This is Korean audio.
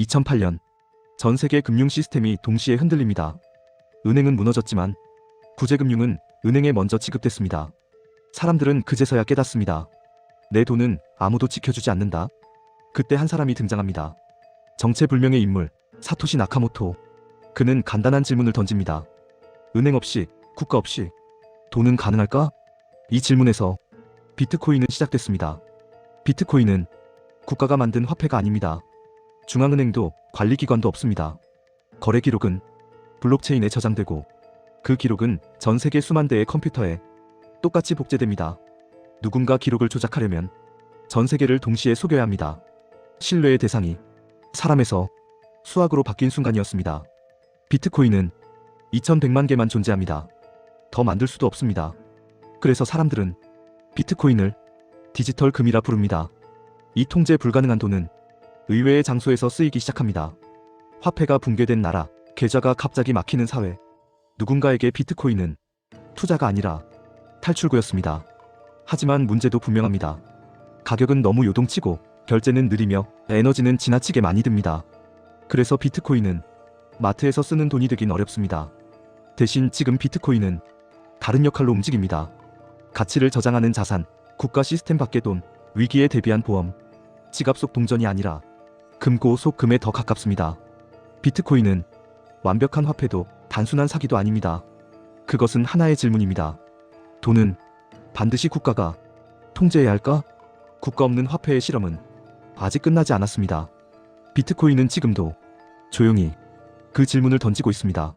2008년 전 세계 금융 시스템이 동시에 흔들립니다. 은행은 무너졌지만 구제금융은 은행에 먼저 취급됐습니다. 사람들은 그제서야 깨닫습니다. 내 돈은 아무도 지켜주지 않는다. 그때 한 사람이 등장합니다. 정체불명의 인물 사토시 나카모토. 그는 간단한 질문을 던집니다. 은행 없이 국가 없이 돈은 가능할까? 이 질문에서 비트코인은 시작됐습니다. 비트코인은 국가가 만든 화폐가 아닙니다. 중앙은행도 관리기관도 없습니다. 거래 기록은 블록체인에 저장되고 그 기록은 전 세계 수만 대의 컴퓨터에 똑같이 복제됩니다. 누군가 기록을 조작하려면 전 세계를 동시에 속여야 합니다. 신뢰의 대상이 사람에서 수학으로 바뀐 순간이었습니다. 비트코인은 2100만 개만 존재합니다. 더 만들 수도 없습니다. 그래서 사람들은 비트코인을 디지털 금이라 부릅니다. 이 통제 불가능한 돈은 의외의 장소에서 쓰이기 시작합니다. 화폐가 붕괴된 나라, 계좌가 갑자기 막히는 사회. 누군가에게 비트코인은 투자가 아니라 탈출구였습니다. 하지만 문제도 분명합니다. 가격은 너무 요동치고 결제는 느리며 에너지는 지나치게 많이 듭니다. 그래서 비트코인은 마트에서 쓰는 돈이 되긴 어렵습니다. 대신 지금 비트코인은 다른 역할로 움직입니다. 가치를 저장하는 자산, 국가 시스템 밖의 돈, 위기에 대비한 보험, 지갑 속 동전이 아니라 금고 속 금에 더 가깝습니다. 비트코인은 완벽한 화폐도 단순한 사기도 아닙니다. 그것은 하나의 질문입니다. 돈은 반드시 국가가 통제해야 할까? 국가 없는 화폐의 실험은 아직 끝나지 않았습니다. 비트코인은 지금도 조용히 그 질문을 던지고 있습니다.